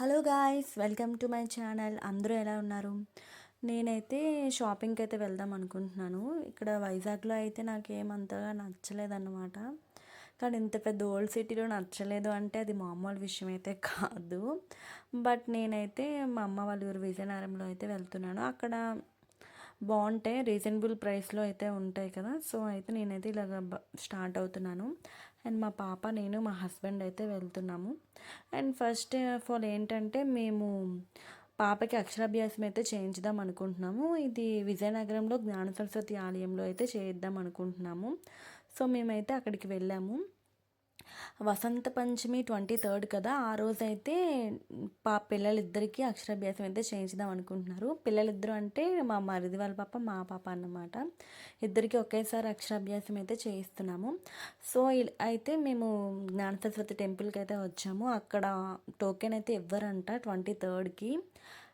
Hello guys welcome to my channel. అందరూ ఎలా ఉన్నారు? నేనైతే షాపింగ్కి అయితే వెళ్దాం అనుకుంటున్నాను. ఇక్కడ వైజాగ్లో అయితే నాకు ఏమంతగా నచ్చలేదన్నమాట. కానీ ఇంత పెద్ద ఓల్డ్ సిటీలో నచ్చలేదు అంటే అది మామూలు విషయం అయితే కాదు. బట్ నేనైతే మా అమ్మ వాళ్ళ ఊరు విజయనగరంలో అయితే వెళ్తున్నాను. అక్కడ బాగుంటాయి రీజనబుల్ ప్రైస్లో అయితే ఉంటాయి కదా. సో అయితే నేనైతే ఇలాగ స్టార్ట్ అవుతున్నాను. అండ్ మా పాప నేను మా హస్బెండ్ అయితే వెళ్తున్నాము. అండ్ ఫస్ట్ ఆఫ్ ఆల్ ఏంటంటే మేము పాపకి అక్షరాభ్యాసం అయితే చేయించుదాం అనుకుంటున్నాము. ఇది విజయనగరంలో జ్ఞాన సరస్వతి ఆలయంలో అయితే చేయిద్దాం అనుకుంటున్నాము. సో మేమైతే అక్కడికి వెళ్ళాము. వసంత పంచమి ట్వంటీ థర్డ్ కదా ఆ రోజు అయితే పా పిల్లలిద్దరికీ అక్షరాభ్యాసం అయితే చేయించుదాం అనుకుంటున్నారు. పిల్లలిద్దరూ అంటే మా మరిది వాళ్ళ పాప మా పాప అన్నమాట. ఇద్దరికి ఒకేసారి అక్షరాభ్యాసం అయితే చేయిస్తున్నాము. సో అయితే మేము జ్ఞాన సరస్వతి టెంపుల్కి అయితే వచ్చాము. అక్కడ టోకెన్ అయితే ఇవ్వరంట ట్వంటీ థర్డ్కి.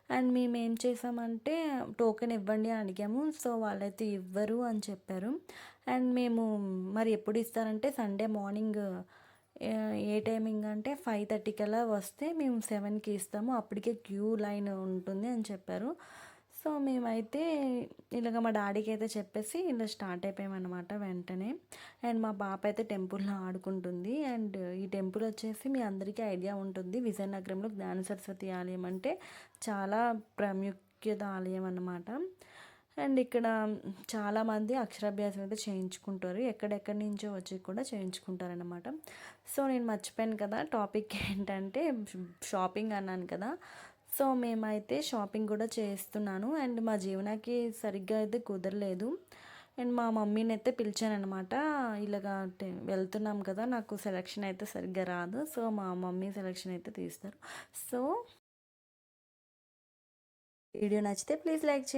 అండ్ మేము ఏం చేసామంటే టోకెన్ ఇవ్వండి అని అడిగాము. సో వాళ్ళైతే ఇవ్వరు అని చెప్పారు. అండ్ మేము మరి ఎప్పుడు ఇస్తారంటే సండే మార్నింగ్ ఏ టైమింగ్ అంటే ఫైవ్ థర్టీకి అలా వస్తే మేము సెవెన్కి ఇస్తాము. అప్పటికే క్యూ లైన్ ఉంటుంది అని చెప్పారు. సో మేమైతే ఇలాగ మా డాడీకి అయితే చెప్పేసి ఇలా స్టార్ట్ అయిపోయామన్నమాట వెంటనే. అండ్ మా పాప అయితే టెంపుల్లో ఆడుకుంటుంది. అండ్ ఈ టెంపుల్ వచ్చేసి మీ అందరికీ ఐడియా ఉంటుంది. విజయనగరంలో జ్ఞాన సరస్వతి ఆలయం అంటే చాలా ప్రాముఖ్యత ఆలయం అన్నమాట. అండ్ ఇక్కడ చాలామంది అక్షరాభ్యాసం అయితే చేయించుకుంటారు. ఎక్కడెక్కడి నుంచో వచ్చి కూడా చేయించుకుంటారనమాట సో నేను మర్చిపోయాను కదా టాపిక్ ఏంటంటే షాపింగ్ అన్నాను కదా. సో మేమైతే షాపింగ్ కూడా చేస్తున్నాను అండ్ మా జీవనాకి సరిగ్గా అయితే కుదరలేదు. అండ్ మా మమ్మీని అయితే పిలిచానమాట ఇలాగా వెళ్తున్నాం కదా నాకు సెలెక్షన్ అయితే సరిగ్గా రాదు. సో మా మమ్మీ సెలెక్షన్ అయితే తీస్తారు. సో వీడియో నచ్చితే ప్లీజ్ లైక్ చేయండి.